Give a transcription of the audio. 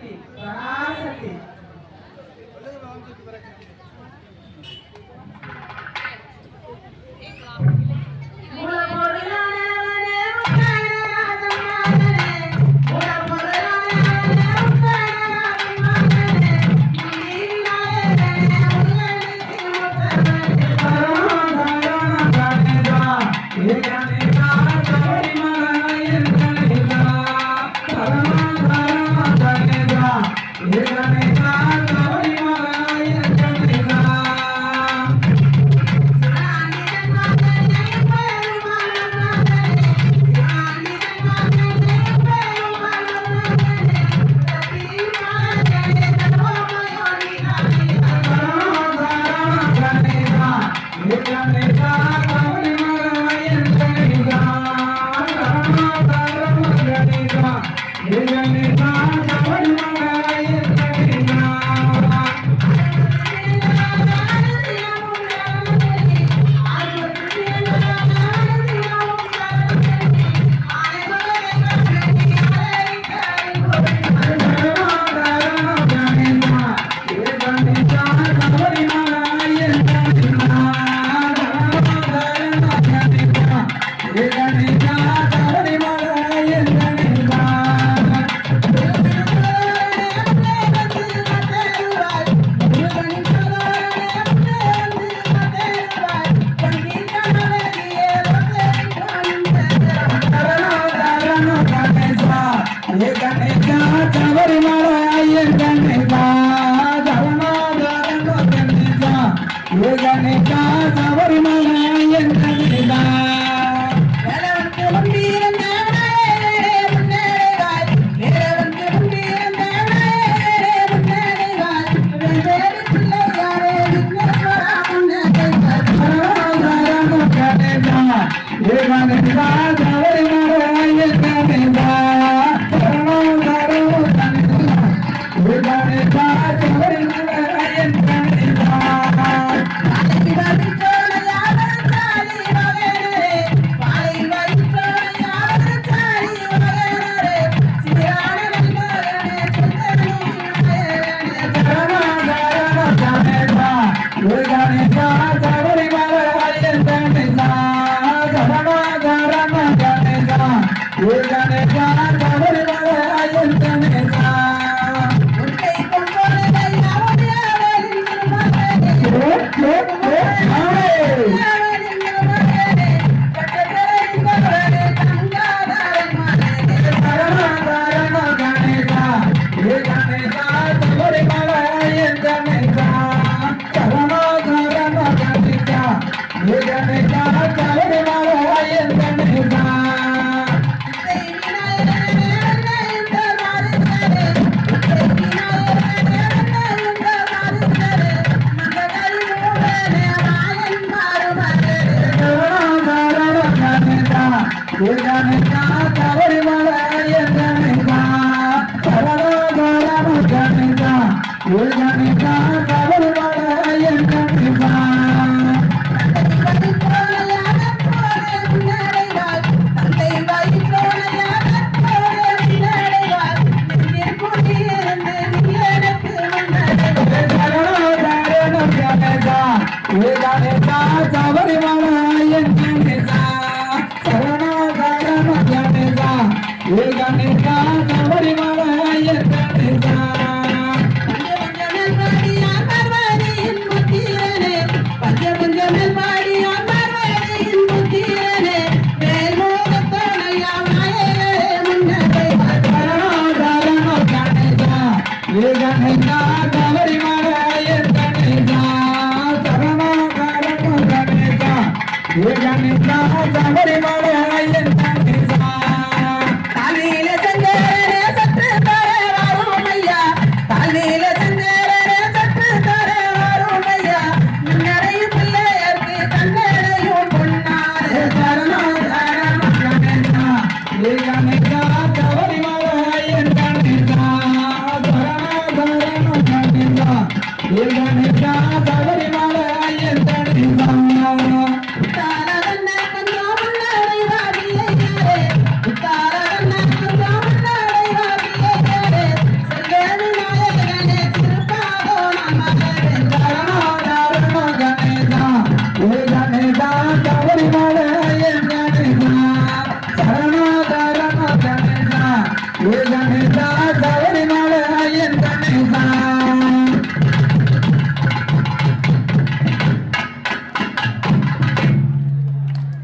Parashakti Parashakti Sabarimala We're gonna jump. கவரிமலையா ஜபரிமலை ஐயன் தந்திரா தலையில சந்தேரே தவறினால என்